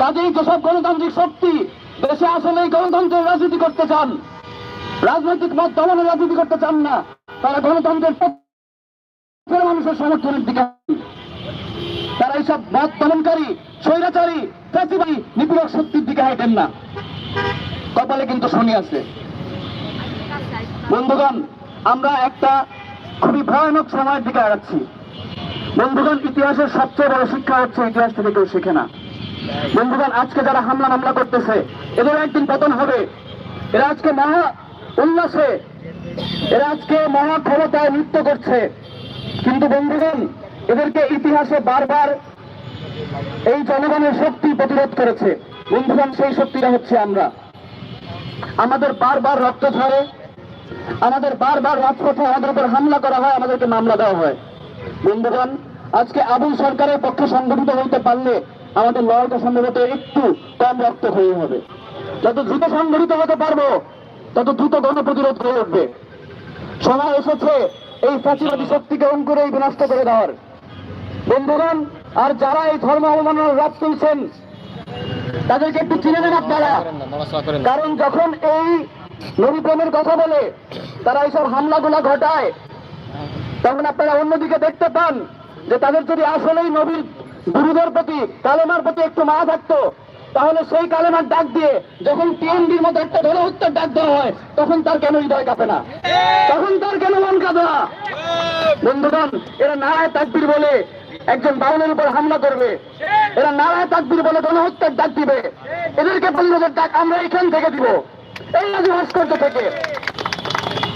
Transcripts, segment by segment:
কাজেই যেসব গণতান্ত্রিক শক্তি দেশে আসলে গণতন্ত্রের রাজনীতি করতে চান, রাজনৈতিক মত দমনের রাজনীতি করতে চান না, তারা গণতন্ত্রের মানুষের সমর্থনের দিকে। তারা এইসব মত দমনকারী, স্বৈরাচারী, ফ্যাসিবাদী, নিপীড়ক শক্তির দিকে হাঁটেন না। কপালে কিন্তু শনি আছে। বন্ধুগণ, আমরা একটা খুবই ভয়ানক সময়ের দিকে আগাচ্ছি। বন্ধুগণ, ইতিহাসের সবচেয়ে বড় শিক্ষা হচ্ছে ইতিহাস থেকে কেউ শেখে না। বন্ধুগণ, আজকে যারা হামলা মামলা করতেছে, এদের একদিন পতন হবে। এরা আজকে মহা উল্লাসে, এরা আজকে মহা ক্ষমতায় নৃত্য করছে। কিন্তু বন্ধুগণ, এদেরকে ইতিহাসে বারবার এই জনগণের শক্তি প্রতিরোধ করেছে। বন্ধুগণ, সেই শক্তিটা হচ্ছে আমরা। আমাদের বারবার রক্ত ঝরে, আমাদের বারবার রাজপথে আমাদের উপর হামলা করা হয়, আমাদেরকে মামলা দেওয়া হয়। বন্ধুগণ, আজকে আবুল সরকারের পক্ষে সংগঠিত হইতে পারলে আমাদের লড়াইটা সম্ভবত একটু কম রক্ত হয়ে হবে। যত দ্রুত সংগঠিত হতে পারব, তত দ্রুত গণপ্রতিরোধ হয়ে উঠবে। সময় এসেছে এই ফাঁসিবাদী শক্তিকে অঙ্কুরেই বিনষ্ট করে দেওয়ার। বন্ধুগণ, আর যারা এই ধর্ম অবমাননার রাত তুলছেন, তাদেরকে একটু চিনে নেন আপনারা। কারণ যখন এই নবী প্রেমের কথা বলে তারা এইসব হামলাগুলা ঘটায়, তখন আপনারা অন্যদিকে দেখতে পান যে তাদের যদি আসলেই নবীর গুরুদের প্রতি, কালেমার প্রতি একটু মায়া থাকতো। তাহলে সেই কালেমার ডাক দিয়ে যখন টিএনডির মতো একটা গণহত্যার ডাক দেওয়া হয়, তখন তার কেন হৃদয় কাঁপে না? তখন তার কেন মন কাঁপে না? বন্ধুগণ, এরা নারায় তাকবির বলে একজন বাউলের উপর হামলা করবে। এরা নারায় তাকবির বলে গণহত্যার ডাক দিবে। এদেরকে প্রতিরোধের ডাক আমরা এখান থেকে দিব। এই রাজু ভাস্কর্য থেকে।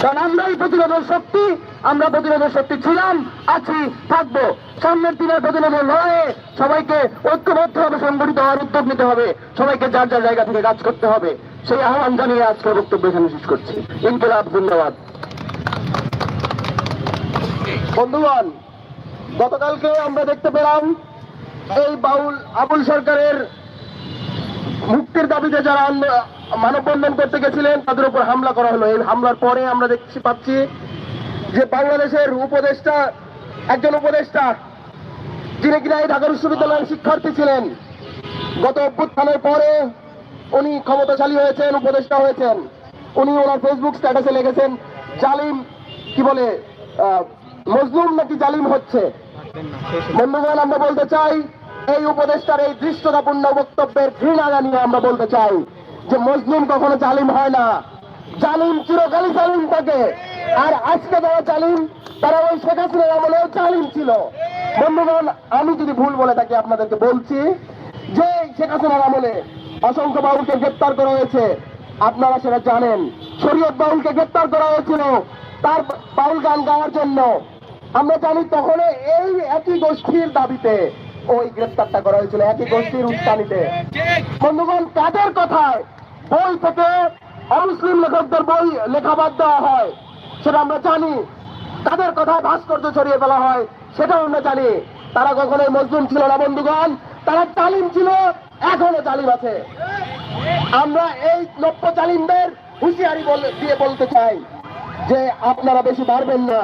কারণ আমরাই প্রতিরোধের শক্তি আমরা প্রতিরোধের শক্তি ছিলাম, আছি, থাকব। সামনের দিনের প্রতিরোধের লড়াইয়ে সবাইকে ঐক্যবদ্ধভাবে সংগঠিত হওয়ার উদ্যোগ নিতে হবে। সবাইকে যার যার জায়গা থেকে কাজ করতে হবে। সেই আহ্বান জানিয়ে আজকের বক্তব্য এখানে শেষ করছি। ইনকিলাব ধন্যবাদ বন্ধুগণ, গতকালকে আমরা দেখতে পেলাম এই বাউল, আবুল সরকারের মুক্তির দাবিতে যারা মানববন্ধন করতে গেছিলেন, তাদের উপর হামলা করা হলো। এই হামলার পরে আমরা দেখতে পাচ্ছি যে বাংলাদেশের উপদেষ্টা, একজন উপদেষ্টা, যিনি কিনা এই ঢাকা বিশ্ববিদ্যালয়ের শিক্ষার্থী ছিলেন। গত অভ্যুত্থানের পরে উনি ক্ষমতাশালী হয়েছেন, উপদেষ্টা হয়েছেন। উনি ওনার ফেসবুক স্ট্যাটাসে লিখেছেন, জালিম কি বলে মজলুম নাকি জালিম হচ্ছে? বন্ধুগণ, আমরা বলতে চাই, এই উপদেষ্টার এই দৃষ্টতাপূর্ণ বক্তব্যের ঘৃণা জানিয়ে আমরা বলতে চাই যে মজলুম কখনো জালিম হয় না। জালিম চিরকালই জালিম থাকে। আর আজকে যারা জালিম তারা ওই শেখ হাসিনার আমলেও জালিম ছিল। বন্ধুগণ, আমি যদি ভুল বলে থাকি, আপনাদেরকে বলছি যে শেখ হাসিনার আমলে অসংখ্য বাউলকে গ্রেপ্তার করা হয়েছে। আপনারা সেটা জানেন। শরীয়ত বাউলকে গ্রেপ্তার করা হয়েছিল তার বাউল গান গাওয়ার জন্য। আমরা জানি তখন এই একই গোষ্ঠীর দাবিতে ওই গ্রেপ্তারটা করা হয়েছিল, একই গোষ্ঠীর উস্কানিতে। বন্ধুগণ, কাদের কথায় বই থেকে অমুসলিম লেখকদের বই লেখা বাদ দেওয়া হয়? সেটা আমরা জানি। তাদের কথায় ভাস্কর্য ছড়িয়ে ফেলা হয়, সেটাও আমরা জানি। তারা কখনোই মজলুম ছিল না, বন্ধুগণ। তারা তালিম ছিল, এখনও তালিম আছে। আমরা এই নব্য তালিমদের হুঁশিয়ারি দিয়ে বলতে চাই যে আপনারা বেশি বাড়বেন না।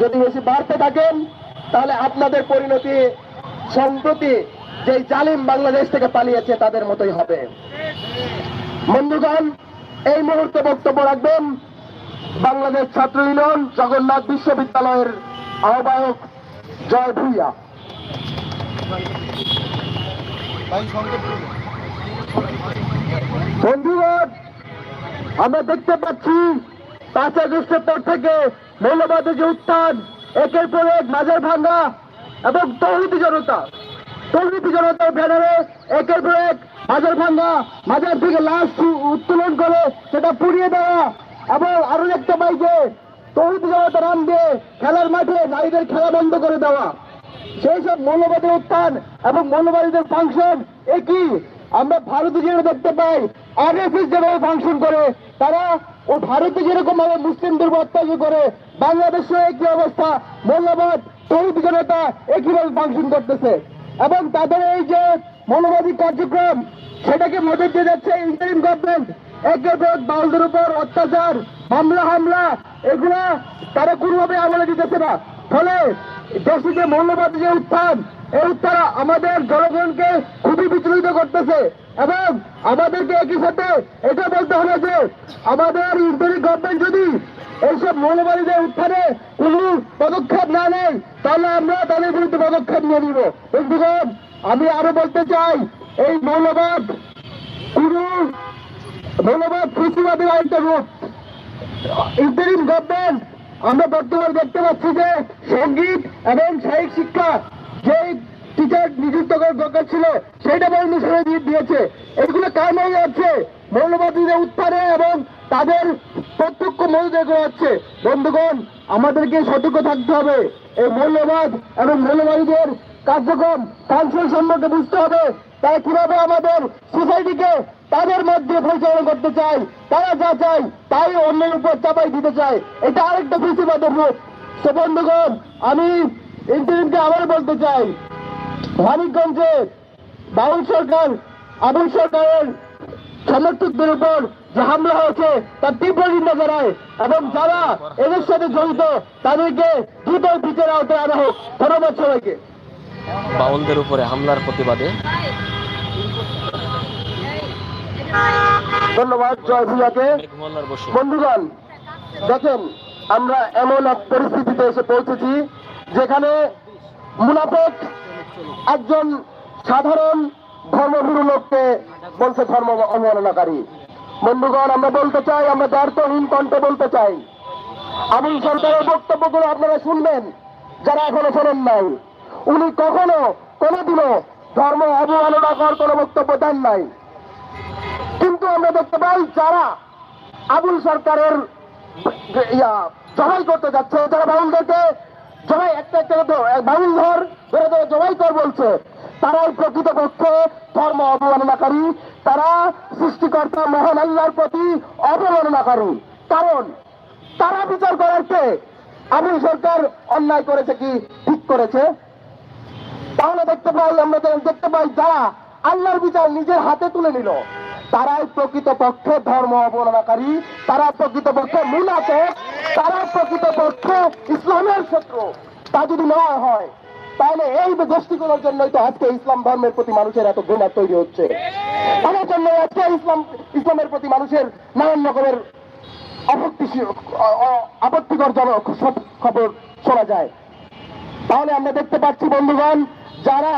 যদি বেশি বাড়তে থাকেন, তাহলে আপনাদের পরিণতি সম্প্রতি যে জালিম বাংলাদেশ থেকে পালিয়েছে, তাদের মতোই হবে। বন্ধুগণ, এই মুহূর্তে বক্তব্য রাখবেন বাংলাদেশ ছাত্র ইউনিয়ন জগন্নাথ বিশ্ববিদ্যালয়ের আহ্বায়ক জয় ভূঁইয়া। বন্ধুগণ, আমরা দেখতে পাচ্ছি পাঁচ আগস্টের পর থেকে মৌলবাদের যে উত্থান, একের পর এক মাঝের ভাঙ্গা এবং তৌহিদি জনতা, তৌহিদি জনতার ব্যানারে একের পর এক মাঝের ভাঙ্গা, মাঝের থেকে লাশ উত্তোলন করে সেটা পুড়িয়ে দেওয়া এবং আরও দেখতে পাই যে তৌহিদি জনতা নাম দিয়ে খেলার মাঠে নারীদের খেলা বন্ধ করে দেওয়া। সেই সব মৌলবাদের উত্থান এবং মৌলবাদীদের ফাংশন একই। আমরা ভারতে যেটা দেখতে পাই আরএসএস যেভাবে ফাংশন করে, তারা ও ভারতে যেরকম ভাবে মুসলিমদের অত্যাচার করে, বাংলাদেশে একই অবস্থা, মৌলবাদ, তৌহিদ জনতা একইভাবে ফাংশন করতেছে। এবং তাদের এই যে মৌলবাদী কার্যক্রম, সেটাকে মদত দিয়ে যাচ্ছে ইন্টারিম গভর্নমেন্ট বাউলদের উপর অত্যাচার, মামলা, হামলা, এগুলা তারা কোনোভাবে আমলে দিতেছে না। ফলে দেশে যে মৌলবাদী যে উত্থান, এই তারা আমাদের জনগণকে খুবই বিচলিত করতেছে এবং আমাদেরকে একই সাথে এটা বলতে হবে যে আমাদের ইন্টারি গভর্নমেন্ট যদি এইসব মৌলবাদীদের উত্থানে কোনো পদক্ষেপ না নেয়, তাহলে আমরা তাদের বিরুদ্ধে পদক্ষেপ নিয়ে নিব। বন্ধুগণ, আমি আরও বলতে চাই, এই মৌলবাদ কোনো মৌলবাদ কৃষিবাদী আরেকটা রূপ ইন্টারিম গভর্নমেন্ট আমরা বর্তমানে দেখতে পাচ্ছি যে সংগীত এবং সাহিক শিক্ষা যে টিচার নিযুক্ত করার দরকার ছিল সেটা বন্ধ সরে দিয়ে দিয়েছে। এগুলো কারণ হয়ে যাচ্ছে মৌলবাদীদের উত্থানে এবং তাদের প্রত্যক্ষ মৌলদের করা হচ্ছে বন্ধুগণ, আমাদেরকে সতর্ক থাকতে হবে। এই মৌলবাদ এবং মৌলবাদীদের কার্যক্রম কাউন্সিল সম্পর্কে বুঝতে হবে। তারা কীভাবে আমাদের সোসাইটিকে তাদের মধ্যে পরিচালনা করতে চায় তারা যা চায় তাই অন্যের উপর চাপাই দিতে চায়, এটা আরেকটা কৃষিবাদের রূপ। সে বন্ধুগণ, আমি ইন্টারিমকে আবার বলতে চাই মানিকগঞ্জে বাউল সরকার, আবুল সরকারের সমর্থকদের উপর যে হামলা হয়েছে, তার তীব্র নিন্দা জানায় এবং যারা এদের সাথে জড়িত, তাদেরকে দ্রুত বিচার আওতায় আনা হোক। ধন্যবাদ সবাইকে। বাউলদের উপরে হামলার প্রতিবাদে ধন্যবাদ, জয় ভূয়াকে বন্ধুগণ, দেখেন, আমরা এমন এক পরিস্থিতিতে এসে পৌঁছেছি, যেখানে মুনাফেক একজন সাধারণ ধর্মভীরু লোককে বলছে ধর্ম অবমাননাকারী। বন্ধুগণ, আমরা বলতে চাই, আমরা দ্বার্থহীন কণ্ঠে বলতে চাই। আবুল সরকারের বক্তব্যগুলো আপনারা শুনবেন, যারা এখনও শোনেন নাই। উনি কখনো কোনোদিনও ধর্ম অবমাননাকর কোনো বক্তব্য দেন নাই। আমরা দেখতে পাই যারা আবুল সরকারের জবাই করতে যাচ্ছে, যারা বাউলদেরকে জবাই, একটা একটা বাউল ধর ধরে ধরে জবাই কর বলছে, তারাই প্রকৃতপক্ষে ধর্ম অবমাননাকারী, তারা সৃষ্টিকর্তা মহান আল্লাহর প্রতি অবমাননাকারী। কারণ তারা বিচার করার কে আবুল সরকার অন্যায় করেছে কি? ঠিক করেছে। তাহলে দেখতে পাই, আমরা দেখতে পাই, যারা আল্লাহর বিচার নিজের হাতে তুলে নিল তারাই প্রকৃত পক্ষে ধর্ম অবমাননাকারী, তারা প্রকৃত পক্ষে মুনাফেক তারা প্রকৃত পক্ষে ইসলামের শত্রু। তা যদি না হয়, তাহলে এই গোষ্ঠীগুলোর জন্যই তো আজকে ইসলাম ধর্মের প্রতি মানুষের এত ঘৃণা তৈরি হচ্ছে। তাদের জন্য আজকে ইসলাম, ইসলামের প্রতি মানুষের নানান রকমের আপত্তি আপত্তিকর জনক সব খবর শোনা যায়। তাহলে আমরা দেখতে পাচ্ছি, বন্ধুগণ, যারা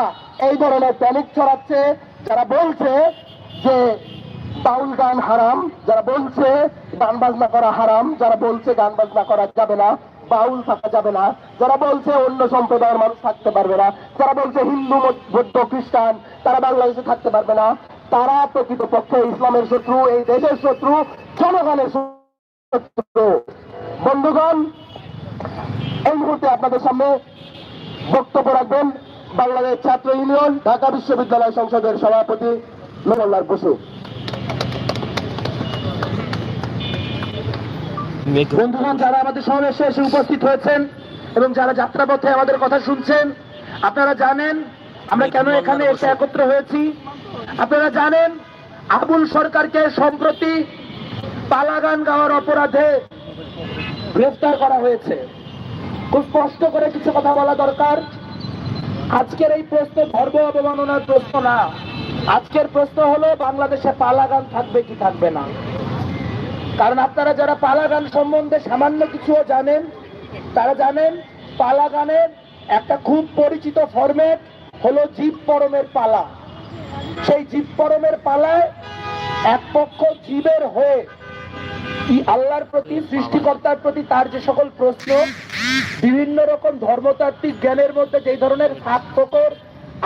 এই ধরনের প্যানিক ছড়াচ্ছে, যারা বলছে যে বাউল গান হারাম, যারা বলছে গান বাজনা করা হারাম, যারা বলছে গান বাজনা করা যাবে না, বাউল থাকা যাবে না, যারা বলছে অন্য সম্প্রদায়ের মানুষ থাকতে পারবে না, যারা বলছে হিন্দু বৌদ্ধ, খ্রিস্টান, তারা বাংলাদেশে থাকতে পারবে না, তারা প্রকৃতপক্ষে ইসলামের শত্রু, এই দেশের শত্রু, জনগণের শত্রু। বন্ধুগণ, এই মুহূর্তে আপনাদের সামনে বক্তব্য রাখবেন বাংলাদেশ ছাত্র ইউনিয়ন, ঢাকা বিশ্ববিদ্যালয় সংসদের সভাপতি মেঘল্লার বসু। বন্ধুগণ যারা আমাদের সমাবেশে এসে উপস্থিত হয়েছেন এবং যারা যাত্রাপথে আমাদের কথা শুনছেন আপনারা জানেন আমরা কেন এখানে এসে একত্র হয়েছি? আপনারা জানেন আবুল সরকারকে সম্প্রতি পালাগান গাওয়ার অপরাধে গ্রেফতার করা হয়েছে। খুব স্পষ্ট করে কিছু কথা বলা দরকার। আজকের এই প্রশ্ন ধর্ম অবমাননার প্রশ্ন না। আজকের প্রশ্ন হলো বাংলাদেশে পালাগান থাকবে কি থাকবে না? কারণ আপনারা যারা পালা গান সম্বন্ধে সামান্য কিছুও জানেন, তারা জানেন পালা গানের একটা খুব পরিচিত ফর্মেট হলো জীব পরমের পালা। সেই জীব পরমের পালায় এক পক্ষ জীবের হয়ে আল্লাহর প্রতি, সৃষ্টিকর্তার প্রতি তার যে সকল প্রশ্ন, বিভিন্ন রকম ধর্মতাত্ত্বিক জ্ঞানের মধ্যে যে ধরনের ফোকর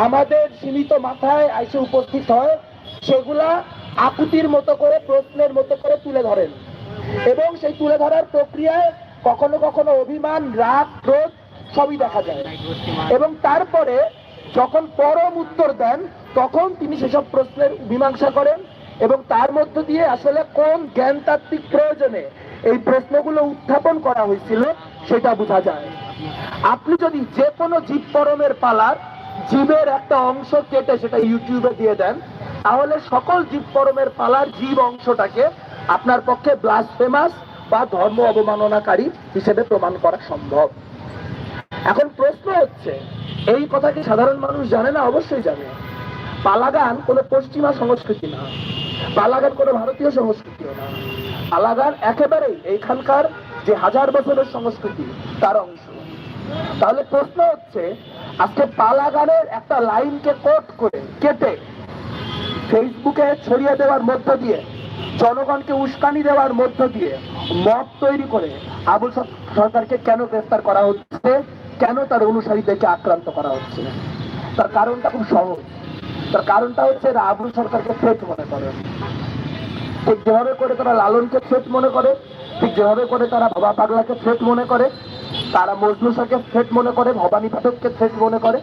আমাদের সীমিত মাথায় এসে উপস্থিত হয়, সেগুলা আকুতির মতো করে, প্রশ্নের মতো করে তুলে ধরেন। এবং সেই তুলে ধরার প্রক্রিয়ায় কখনো কখনো অভিমান, রাগ, ক্রোধ সবই দেখা যায়। এবং তারপরে যখন পরম উত্তর দেন, তখন তিনি সেসব প্রশ্নের মীমাংসা করেন এবং তার মধ্য দিয়ে আসলে কোন জ্ঞানতাত্ত্বিক প্রয়োজনে এই প্রশ্নগুলো উত্থাপন করা হয়েছিল, সেটা বোঝা যায়। আপনি যদি যে কোনো জীব পরমের পালার, জীবের একটা অংশ কেটে সেটা ইউটিউবে দিয়ে দেন তাহলে সকল জীব পরমের পালার জীব অংশটাকে আপনার পক্ষে ব্লাসফেমাস বা ধর্ম অবমাননাকারী হিসেবে প্রমাণ করা সম্ভব। এখন প্রশ্ন হচ্ছে, এই কথা কি সাধারণ মানুষ জানে না? অবশ্যই জানে। পালাগান কোনো পশ্চিমা সংস্কৃতি না। পালাগান কোনো ভারতীয় সংস্কৃতিও না। পালাগান একেবারেই এইখানকার যে হাজার বছরের সংস্কৃতি, তার অংশ। তাহলে প্রশ্ন হচ্ছে, আজকে পালাগানের একটা লাইনকে কোট করে কেটে ফেসবুকে ছড়িয়ে দেওয়ার মধ্য দিয়ে, জনগণকে উস্কানি দেওয়ার মধ্য দিয়ে মত তৈরি করে আবুল সরকারকে কেন গ্রেফতার করা হচ্ছে, কেন তার অনুসারীদেরকে আক্রান্ত করা হচ্ছে? তার কারণটা খুব সহজ। তার কারণটা হচ্ছে এরা আবুল সরকারকে থ্রেট মনে করে। ঠিক যেভাবে করে তারা লালনকে থ্রেট মনে করে, ঠিক যেভাবে করে তারা বাবা পাগলাকে থ্রেট মনে করে, তারা মজনু শাহকে থ্রেট মনে করে, ভবানী পাঠককে থ্রেট মনে করে,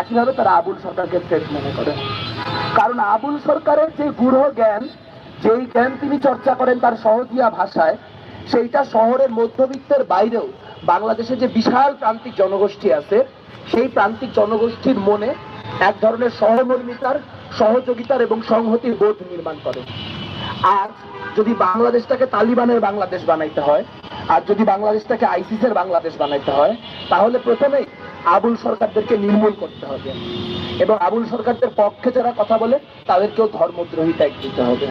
একইভাবে তারা আবুল সরকারকে থ্রেট মনে করে। কারণ আবুল সরকারের যে গূঢ় জ্ঞান, যেই জ্ঞান তিনি চর্চা করেন তার সহজিয়া ভাষায়, সেইটা শহরের মধ্যবিত্তের বাইরেও বাংলাদেশে যে বিশাল প্রান্তিক জনগোষ্ঠী আছে, সেই প্রান্তিক জনগোষ্ঠীর মনে এক ধরনের সহমর্মিতার, সহযোগিতার এবং সংহতির বোধ নির্মাণ করে। আজ যদি বাংলাদেশটাকে তালিবানের বাংলাদেশ বানাইতে হয়, আর যদি বাংলাদেশটাকে আইসিসের বাংলাদেশ বানাইতে হয়, তাহলে প্রথমেই আবুল সরকারদেরকে নির্মূল করতে হবে। এবং আবুল সরকারদের পক্ষে যারা কথা বলে, তাদেরকেও ধর্মদ্রোহী ট্যাগ দিতে হবে।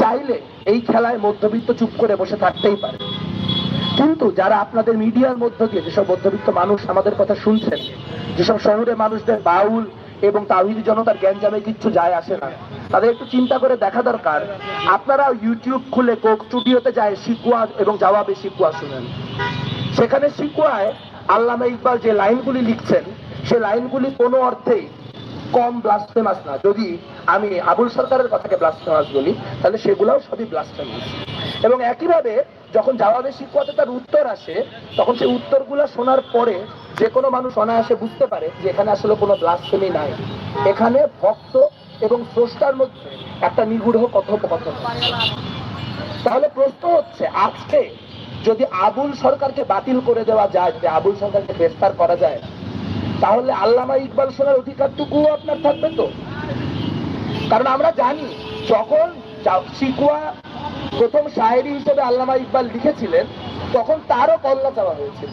চাইলে এই খেলায় মধ্যবিত্ত চুপ করে বসে থাকতেই পারে। কিন্তু যারা আপনাদের মিডিয়ার মধ্য দিয়ে যেসব মধ্যবিত্ত মানুষ আমাদের কথা শুনছেন, যেসব শহরে মানুষদের বাউল এবং তাহিদি জনতার জ্ঞানজামে কিচ্ছু যায় আসে না, তাদের একটু চিন্তা করে দেখা দরকার। আপনারা ইউটিউব খুলে কোক স্টুডিওতে যায় শিকুয়া এবং জবাবে শিকুয়া শুনেন। সেখানে শিকুয়ায় আল্লামা ইকবাল যে লাইনগুলি লিখছেন, সে লাইনগুলি কোনো অর্থেই কম ব্লাসফেমাস না। যদি আমি আবুল সরকারের কথাকে ব্লাসফেমাস বলি, তাহলে সেগুলোও সবই ব্লাসফেমাস এবং একইভাবে যখন জবাবে শিক্ষতে তার উত্তর আসে, তখন সেই উত্তরগুলো শোনার পরে যে কোনো মানুষ অনায়াসে বুঝতে পারে যে এখানে আসলে কোনো ব্লাসফেমি নাই। এখানে ভক্ত এবং স্রষ্টার মধ্যে একটা নিগূঢ় কথোপকথন তাহলে প্রশ্ন হচ্ছে, আজকে যদি আবুল সরকারকে বাতিল করে দেওয়া যায় যে আবুল সরকারকে গ্রেফতার করা যায় তাহলে আল্লামা ইকবাল শোনার অধিকারটুকুও আপনার থাকবে তো? কারণ আমরা জানি, যখন শিকুয়া প্রথম শায়েরি হিসেবে আল্লামা ইকবাল লিখেছিলেন, তখন তারও কল্লা চাওয়া হয়েছিল।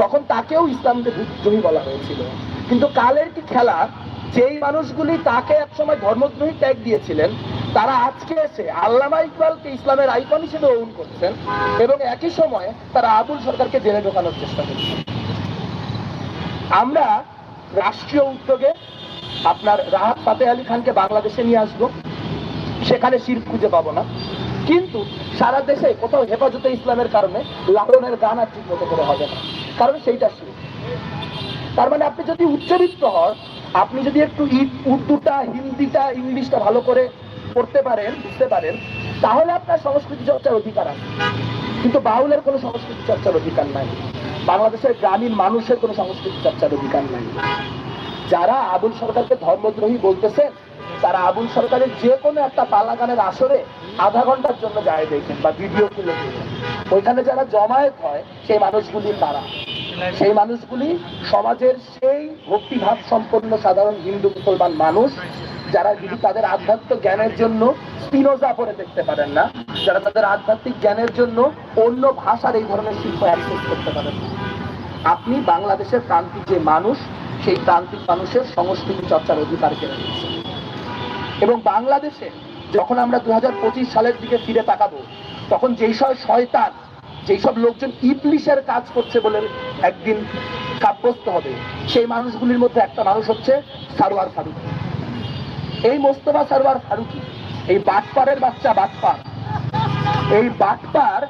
তখন তাকেও ইসলামকে বিদ্রোহী বলা হয়েছিল। কিন্তু কালের কি খেলা? যেই মানুষগুলি তাকে একসময় ধর্মদ্রোহী ট্যাগ দিয়েছিলেন, তারা আজকে এসে আল্লামা ইকবালকে ইসলামের আইকন হিসেবে ওন করছেন এবং একই সময়ে তারা আবুল সরকারকে জেলে ঢোকানোর চেষ্টা করছেন। আমরা রাষ্ট্রীয় উদ্যোগে আপনার রাহাত ফাতে আলী খানকে বাংলাদেশে নিয়ে আসব। সেখানে শির খুঁজে পাবো না। কিন্তু সারা দেশে কোথাও হেফাজতে ইসলামের কারণে লালনের গান আর ঠিক মতো করে হবে না। কারণ সেইটা শুরু তার মানে আপনি যদি উচ্চবিত্ত হন, আপনি যদি একটু উর্দুটা, হিন্দিটা, ইংলিশটা ভালো করে পড়তে পারেন, বুঝতে পারেন, তাহলে আপনার সংস্কৃতি চর্চার অধিকার আছে। কিন্তু বাউলের কোনো সংস্কৃতি চর্চার অধিকার নাই। বাংলাদেশের গ্রামীণ মানুষের কোনো সংস্কৃতি চর্চার অধিকার নাই। যারা আবুল সরকারকে ধর্মদ্রোহী বলতেছেন, তারা আবুল সরকারের যে কোনো একটা পালাগানের আসরে আধা ঘণ্টার জন্য যায় দেখেন বা ভিডিও তুলে দেখেন। ওইখানে যারা জমায়েত হয়, সেই মানুষগুলি তারা সেই মানুষগুলি সমাজের সেই ভক্তিভাব সম্পন্ন সাধারণ হিন্দু মুসলমান মানুষ, যারা যদি তাদের আধ্যাত্মিক জ্ঞানের জন্য স্পিনোজা পড়ে দেখতে পারেন না, যারা তাদের আধ্যাত্মিক জ্ঞানের জন্য অন্য ভাষার এই ধরনের শিল্প অ্যাক্সেস করতে পারেন আপনি বাংলাদেশের প্রান্তিক যে মানুষ, সেই প্রান্তিক মানুষের সংস্কৃতি চর্চার অধিকার কেড়ে নিয়েছে। এবং বাংলাদেশে যখন আমরা দু হাজার পঁচিশ সালের দিকে ফিরে তাকাবো, তখন যেই সব শয়তান যেই সব লোকজন ইবলিশের কাজ করছে বলে একদিন সাব্যস্ত হবে, সেই মানুষগুলির মধ্যে একটা মানুষ হচ্ছে সারোয়ার ফারুকি। এই মোস্তফা সারোয়ার ফারুকি, এই বাটপারের বাচ্চা বাটপার, এই বাটপার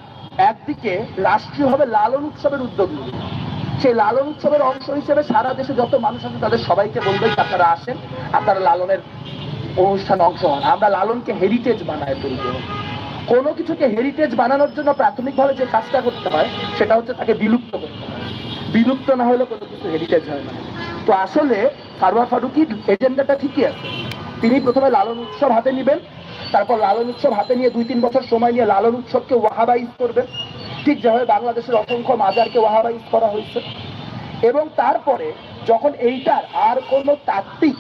একদিকে রাষ্ট্রীয়ভাবে লালন উৎসবের উদ্যোগ নিবে। সেই লালন উৎসবের অংশ হিসেবে সারা দেশে যত মানুষ আছে তাদের সবাইকে বলবে আপনারা আসেন, আপনারা লালনের অনুষ্ঠানে অংশ হন। আমরা লালনকে হেরিটেজ বানায় তুলব। কোনো কিছুকে হেরিটেজ বানানোর জন্য প্রাথমিকভাবে যে কাজটা করতে হয়, সেটা হচ্ছে তাকে বিলুপ্ত করতে হয়। বিলুপ্ত না হলে কোনো কিছু হেরিটেজ হয় না। তো আসলে সারোয়ার ফারুকির এজেন্ডাটা ঠিকই আছে। তিনি প্রথমে লালন উৎসব হাতে নেবেন, তারপর লালন উৎসব হাতে নিয়ে দুই তিন বছর সময় নিয়ে লালন উৎসবকে ওয়াহাবাইজ করবেন। ঠিক যেভাবে বাংলাদেশের অসংখ্য মাজারকে ওয়াহাবাইজ করা হয়েছে। এবং তারপরে যখন এইটার আর কোনো তাত্ত্বিক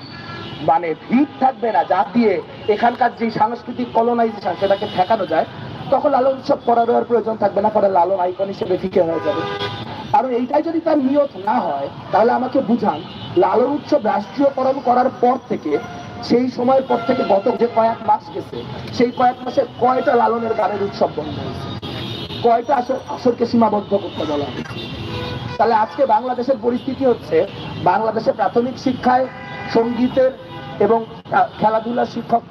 মানে ভিত থাকবে না, যা দিয়ে এখানকার যে সাংস্কৃতিক কলোনাইজেশন সেটাকে ঠেকানো যায়, তখন লালন উৎসব করার আর প্রয়োজন থাকবে না, পরে লালন আইকন হিসেবে ফিকে হয়ে যাবে। কারণ এইটাই যদি তার নিয়ত না হয়, তাহলে আমাকে বুঝান, লালন উৎসব রাষ্ট্রীয়করণ করার পর থেকে, সেই সময়ের পর থেকে গত যে কয়েক মাস গেছে, সেই কয়েক মাসে কয়টা লালনের গানের উৎসব বন্ধ হয়েছে? কয়টা আসর, আসরকে সীমাবদ্ধ করতে বলা হয়েছে? তাহলে আজকে বাংলাদেশের পরিস্থিতি হচ্ছে, বাংলাদেশে প্রাথমিক শিক্ষায় সঙ্গীতের এবং আহ, খেলাধুলার শিক্ষক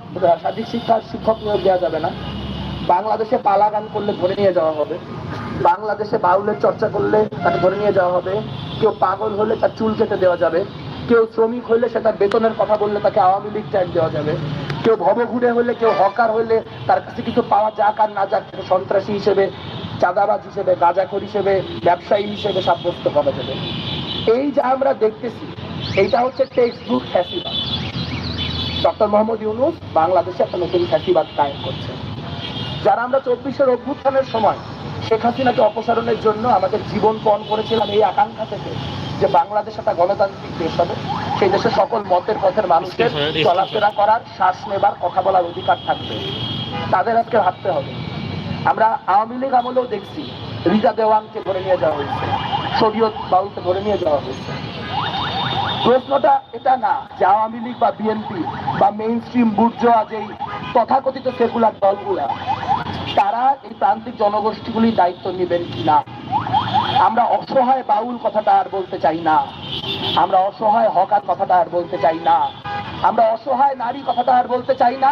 শারীরিক শিক্ষার শিক্ষক নিয়োগ দেওয়া যাবে না। বাংলাদেশে পালা গান করলে ধরে নিয়ে যাওয়া হবে। বাংলাদেশে বাউলের চর্চা করলে তাকে ধরে নিয়ে যাওয়া হবে। কেউ পাগল হলে তার চুল কেটে দেওয়া যাবে। কেউ শ্রমিক হলে সে তার বেতনের কথা বললে তাকে আওয়ামী লীগ ট্যাগ দেওয়া যাবে। কেউ ভবঘুরে হলে কেউ হকার হলে তার কাছে কিছু পাওয়া যাক আর না যাক সন্ত্রাসী হিসেবে চাঁদাবাজ হিসেবে গাঁজাখোর হিসেবে ব্যবসায়ী হিসেবে সাব্যস্ত করা যাবে। এই যা আমরা দেখতেছি এইটা হচ্ছে টেক্সট বুক ফ্যাসিবাদ। ডক্টর মোহাম্মদ ইউনুস বাংলাদেশে একটা নতুন ফ্যাসিবাদ কায়েম করছে। যারা আমরা চব্বিশের অভ্যুত্থানের সময় শেখ হাসিনাকে অপসারণের জন্য আমাদের জীবন পণ করেছিলাম এই আকাঙ্ক্ষা থেকে যে বাংলাদেশ একটা গণতান্ত্রিক দেশ হবে সেই দেশে সকল মতের পথের মানুষের চলাফেরা করার শ্বাস নেবার কথা বলার অধিকার থাকবে। তাদের আজকে ভাবতে হবে। আমরা আওয়ামী লীগ আমলেও দেখছি রিজা দেওয়ানকে ধরে নিয়ে যাওয়া হয়েছে শরীয়ত বাউলকে ধরে নিয়ে যাওয়া হয়েছে। প্রশ্নটা এটা না যে আওয়ামী লীগ বা বিএনপি বা মেইন স্ট্রিম বুর্জোয়া যেই তথাকথিত সেকুলার দলগুলা, তারা এই প্রান্তিক জনগোষ্ঠীগুলির দায়িত্ব নেবেন কিনা আমরা অসহায় বাউল কথাটা আর বলতে চাই না। আমরা অসহায় হকার কথাটা আর বলতে চাই না। আমরা অসহায় নারী কথাটা আর বলতে চাই না।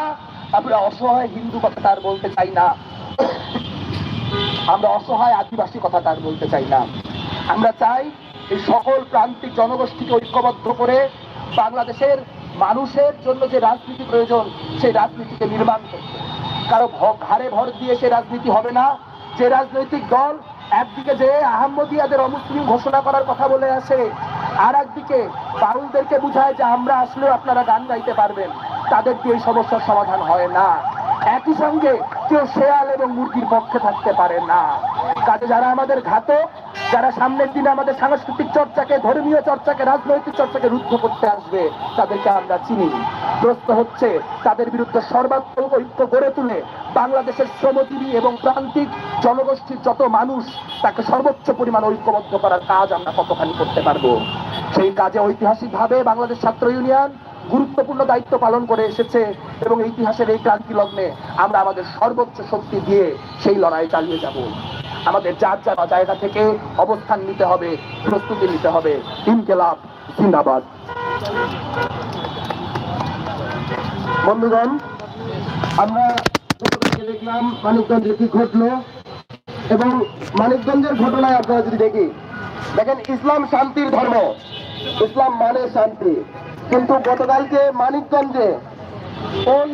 আমরা অসহায় হিন্দু কথাটা আর বলতে চাই না। আমরা অসহায় আদিবাসী কথাটা আর বলতে চাই না। আমরা চাই এই সকল প্রান্তিক জনগোষ্ঠীকে ঐক্যবদ্ধ করে বাংলাদেশের মানুষের জন্য যে রাজনীতি প্রয়োজন, সেই রাজনীতিকে নির্মাণ করতে কারও ঘাড়ে ভর দিয়ে সে রাজনীতি হবে না। যে রাজনৈতিক দল একদিকে যে আহমদিয়াদের অমুসলিম ঘোষণা করার কথা বলে আসে আর একদিকে বাউলদেরকে বুঝায় যে আমরা আসলেও আপনারা গান গাইতে পারবেন। তাদের দিয়ে এই সমস্যার সমাধান হয় না। একই সঙ্গে কেউ শেয়াল এবং মুরগির পক্ষে থাকতে পারে না। কাজে যারা আমাদের ঘাতক যারা সামনের দিনে আমাদের সাংস্কৃতিক চর্চাকে, ধর্মীয় চর্চাকে, রাজনৈতিক চর্চাকে রুদ্ধ করতে আসবে, তাদেরকে আমরা চিনি। প্রশ্ন হচ্ছে, তাদের বিরুদ্ধে সর্বাত্মক ঐক্য গড়ে তুলে বাংলাদেশের শ্রমজীবী এবং প্রান্তিক জনগোষ্ঠীর যত মানুষ, তাকে সর্বোচ্চ পরিমাণ ঐক্যবদ্ধ করার কাজ আমরা কতখানি করতে পারব? সেই কাজে ঐতিহাসিকভাবে বাংলাদেশ ছাত্র ইউনিয়ন গুরুত্বপূর্ণ দায়িত্ব পালন করে এসেছে এবং ইতিহাসের এই ক্রান্তি লগ্নে আমরা আমাদের সর্বোচ্চ শক্তি দিয়ে সেই লড়াই চালিয়ে যাব। আমাদের যার যার জায়গা থেকে অবস্থান নিতে হবে, প্রস্তুতি নিতে হবে। ইনকেলাব, জিন্দাবাদ। বন্ধুগণ, আমরা দেখলাম মানিকগঞ্জে কি ঘটলো এবং মানিকগঞ্জের ঘটনায় আপনারা যদি দেখি, দেখেন ইসলাম শান্তির ধর্ম। ইসলাম মানে শান্তি। কিন্তু গতকালকে মানিকগঞ্জে ওই